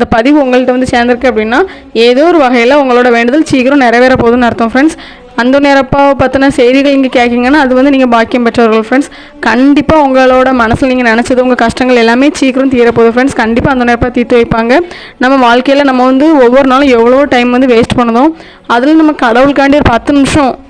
இந்த பதிவு உங்கள்கிட்ட வந்து சேர்ந்துருக்கு அப்படின்னா ஏதோ ஒரு வகையில் உங்களோட வேண்டுதல் சீக்கிரம் நிறைவேற போகுதுன்னு அர்த்தம் ஃப்ரெண்ட்ஸ் அந்த நேரப்பாவை பற்றின செய்திகள் இங்கே கேட்கிங்கன்னா அது வந்து நீங்கள் பாக்கியம் பெற்றவர்கள் ஃப்ரெண்ட்ஸ் கண்டிப்பாக உங்களோட மனசில் நீங்கள் நினச்சது உங்கள் கஷ்டங்கள் எல்லாமே சீக்கிரம் தீரப்போகுது ஃப்ரெண்ட்ஸ் கண்டிப்பாக அந்த நேரப்பாக தீர்த்து வைப்பாங்க. நம்ம வாழ்க்கையில் நம்ம வந்து ஒவ்வொரு நாளும் எவ்வளோ டைம் வந்து வேஸ்ட் பண்ணுதோம். அதில் நம்ம கடவுளுக்காண்டி ஒரு பத்து நிமிஷம்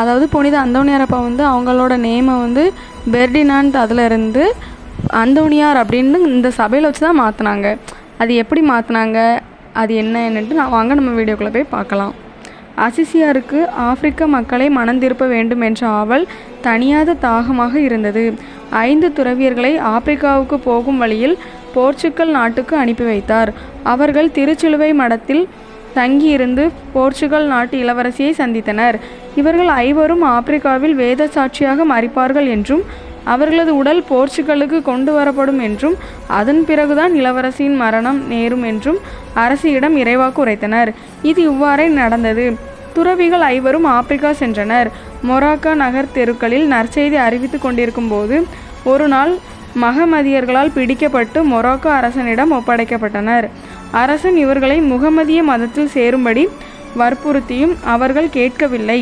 அதாவது புனித அந்தோனியாரப்பா வந்து அவங்களோட நேமை வந்து பெர்டினான்ட் அதில் இருந்து அந்தோனியார் அப்படின்னு இந்த சபையில் வச்சு தான் மாற்றினாங்க அது எப்படி மாற்றினாங்க அது என்னன்னுட்டு நான் வாங்க நம்ம வீடியோக்குள்ளே போய் பார்க்கலாம். அசிசியாருக்கு ஆப்பிரிக்க மக்களை மனந்திருப்ப வேண்டும் என்ற ஆவல் தனியாத தாகமாக இருந்தது. ஐந்து துறவியர்களை ஆப்பிரிக்காவுக்கு போகும் வழியில் போர்ச்சுக்கல் நாட்டுக்கு அனுப்பி வைத்தார். அவர்கள் திருச்சிலுவை மடத்தில் தங்கியிருந்து போர்ச்சுகல் நாட்டு இளவரசியை சந்தித்தனர். இவர்கள் ஐவரும் ஆப்பிரிக்காவில் வேத சாட்சியாக மறிப்பார்கள் என்றும் அவர்களது உடல் போர்ச்சுகலுக்கு கொண்டு வரப்படும் என்றும் அதன் பிறகுதான் இளவரசியின் மரணம் நேரும் என்றும் அரசியிடம் இறைவாக்கு உரைத்தனர். இது இவ்வாறே நடந்தது. துறவிகள் ஐவரும் ஆப்பிரிக்கா சென்றனர். மொராக்கா நகர் தெருக்களில் நற்செய்தி அறிவித்துக் கொண்டிருக்கும் போது ஒரு நாள் மகமதியர்களால் பிடிக்கப்பட்டு மொராக்கோ அரசனிடம் ஒப்படைக்கப்பட்டனர். அரசன் இவர்களை முகமதிய மதத்தில் சேரும்படி வற்புறுத்தியும் அவர்கள் கேட்கவில்லை.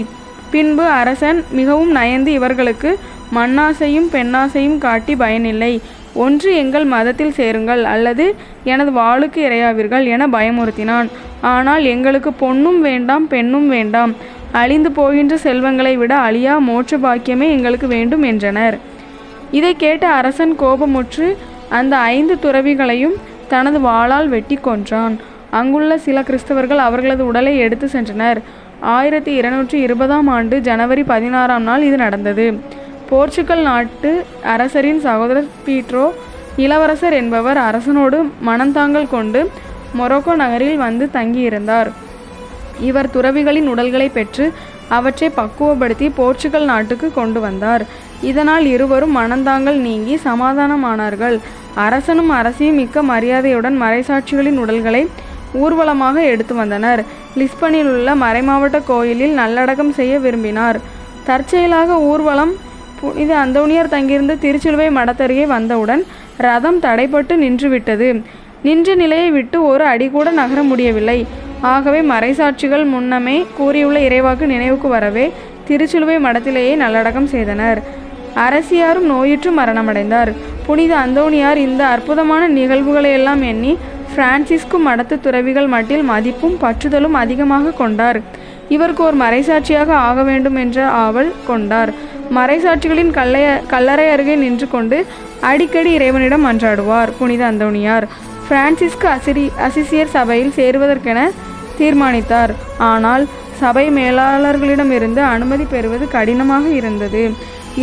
பின்பு அரசன் மிகவும் நயந்து இவர்களுக்கு மண்ணாசையும் பெண்ணாசையும் காட்டி பயனில்லை. ஒன்று எங்கள் மதத்தில் சேருங்கள் அல்லது எனது வாளுக்கு இரையாவீர்கள் என பயமுறுத்தினான். ஆனால் எங்களுக்கு பொண்ணும் வேண்டாம் பெண்ணும் வேண்டாம். அழிந்து போகின்ற செல்வங்களை விட அழியா மோட்ச பாக்கியமே எங்களுக்கு வேண்டும் என்றனர். இதை கேட்ட அரசன் கோபமுற்று அந்த ஐந்து துறவிகளையும் தனது வாளால் வெட்டி கொன்றான். அங்குள்ள சில கிறிஸ்தவர்கள் அவர்களது உடலை எடுத்து சென்றனர். ஆயிரத்தி இருநூற்றி இருபதாம் ஆண்டு ஜனவரி பதினாறாம் நாள் இது நடந்தது. போர்ச்சுகல் நாட்டு அரசரின் சகோதரர் பீட்ரோ இளவரசர் என்பவர் அரசனோடு மனந்தாங்கல் கொண்டு மொரோக்கோ நகரில் வந்து தங்கியிருந்தார். இவர் துறவிகளின் உடல்களை பெற்று அவற்றை பக்குவப்படுத்தி போர்ச்சுகல் நாட்டுக்கு கொண்டு வந்தார். இதனால் இருவரும் மனந்தாங்கல் நீங்கி சமாதானமானார்கள். அரசனும் அரசியும் மிக்க மரியாதையுடன் மறைசாட்சிகளின் உடல்களை ஊர்வலமாக எடுத்து வந்தனர். லிஸ்பனில் உள்ள மறைமாவட்ட கோயிலில் நல்லடக்கம் செய்ய விரும்பினார். தற்செயலாக ஊர்வலம் புனித அந்தோணியார் தங்கியிருந்த திருச்சிலுவை மடத்தருகே வந்தவுடன் ரதம் தடைப்பட்டு நின்றுவிட்டது. நின்ற நிலையை விட்டு ஒரு அடி கூட நகர முடியவில்லை. ஆகவே மறைசாட்சிகள் முன்னமே கூறியுள்ள இறைவாக்கு நினைவுக்கு வரவே திருச்சிலுவை மடத்திலேயே நல்லடக்கம் செய்தனர். அரசியாரும் நோயுற்று மரணமடைந்தார். புனித அந்தோணியார் இந்த அற்புதமான நிகழ்வுகளை எல்லாம் எண்ணி பிரான்சிஸ்கு மடத்து துறவிகள் மட்டில் மதிப்பும் பற்றுதலும் அதிகமாக கொண்டார். இவருக்கு ஒரு மறைசாட்சியாக ஆக வேண்டும் என்ற ஆவல் கொண்டார். மறைசாட்சிகளின் கல்லைய கல்லறை அருகே நின்று கொண்டு அடிக்கடி இறைவனிடம் மன்றாடுவார் புனித அந்தோணியார் பிரான்சிஸ்கு அசிரி அசிசியர் சபையில் சேருவதற்கென தீர்மானித்தார். ஆனால் சபை மேலாளர்களிடமிருந்து அனுமதி பெறுவது கடினமாக இருந்தது.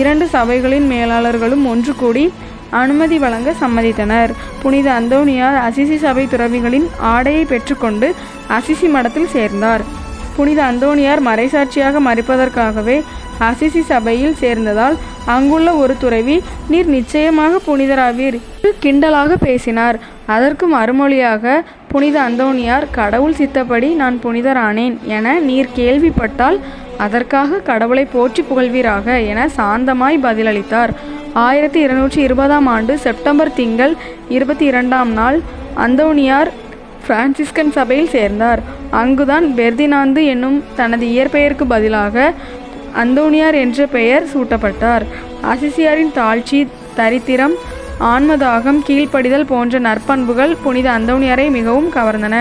இரண்டு சபைகளின் மேலாளர்களும் ஒன்று கூடி அனுமதி வழங்க சம்மதித்தனர். புனித அந்தோனியார் அசிசி சபை துறவிகளின் ஆடையை பெற்றுக்கொண்டு அசிசி மடத்தில் சேர்ந்தார். புனித அந்தோனியார் மறைசாட்சியாக மறிப்பதற்காகவே அசிசி சபையில் சேர்ந்ததால் அங்குள்ள ஒரு துறவி நீர் நிச்சயமாக புனிதராவீர் கிண்டலாக பேசினார். அதற்கு மறுமொழியாக புனித அந்தோனியார் கடவுள் சித்தப்படி நான் புனிதரானேன் என நீர் கேள்விப்பட்டால் அதற்காக கடவுளை போற்றி புகழ்வீராக என சாந்தமாய் பதிலளித்தார். ஆயிரத்தி இருநூற்றி இருபதாம் ஆண்டு செப்டம்பர் திங்கள் இருபத்தி இரண்டாம் நாள் அந்தோனியார் பிரான்சிஸ்கன் சபையில் சேர்ந்தார். அங்குதான் பெர்தினாந்து என்னும் தனது இயற்பெயருக்கு பதிலாக அந்தோனியார் என்ற பெயர் சூட்டப்பட்டார். அசிசியாரின் தாழ்ச்சி தரித்திரம் ஆன்மதாகம் கீழ்ப்படிதல் போன்ற நற்பண்புகள் புனித அந்தோனியாரை மிகவும் கவர்ந்தன.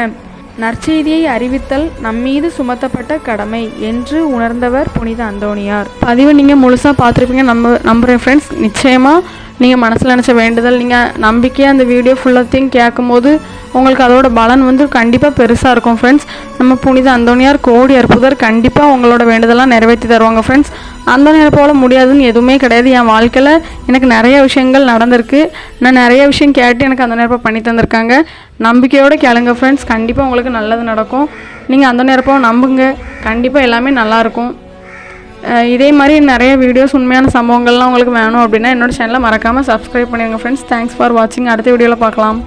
நற்செய்தியை அறிவித்தல் நம்மீது சுமத்தப்பட்ட கடமை என்று உணர்ந்தவர் புனித அந்தோணியார். பதிவை நீங்கள் முழுசாக பார்த்துருப்பீங்க. நம்ப நம்புகிறேன் ஃப்ரெண்ட்ஸ் நிச்சயமாக நீங்கள் மனசில் நினச்ச வேண்டுதல் நீங்கள் நம்பிக்கையாக அந்த வீடியோ ஃபுல்லாத்தையும் கேட்கும்போது உங்களுக்கு அதோட பலன் வந்து கண்டிப்பாக பெருசாக இருக்கும் ஃப்ரெண்ட்ஸ் நம்ம புனித அந்தோனியார் கோடி அற்புதர் கண்டிப்பாக உங்களோட வேண்டுதலாம் நிறைவேற்றி தருவாங்க ஃப்ரெண்ட்ஸ் அந்தோனியார் போல முடியாதுன்னு எதுவுமே கிடையாது. என் வாழ்க்கையில் எனக்கு நிறைய விஷயங்கள் நடந்திருக்கு. நான் நிறைய விஷயம் கேட்டு எனக்கு அந்த நேரப்போ பண்ணி தந்திருக்காங்க. நம்பிக்கையோடு கேளுங்க ஃப்ரெண்ட்ஸ் கண்டிப்பாக உங்களுக்கு நல்லது நடக்கும். நீங்கள் அந்த நேரப்போ நம்புங்க. கண்டிப்பாக எல்லாமே நல்லாயிருக்கும் இதே மாதிரி நிறைய வீடியோஸ் உண்மையான சம்பவங்கள்லாம் உங்களுக்கு வேணும் அப்படின்னா என்னோட சேனலை மறக்காமல் சப்ஸ்கிரைப் பண்ணிடுங்க ஃப்ரெண்ட்ஸ் தேங்க்ஸ் ஃபார் வாட்சிங் அடுத்த வீடியோவில் பார்க்கலாம்.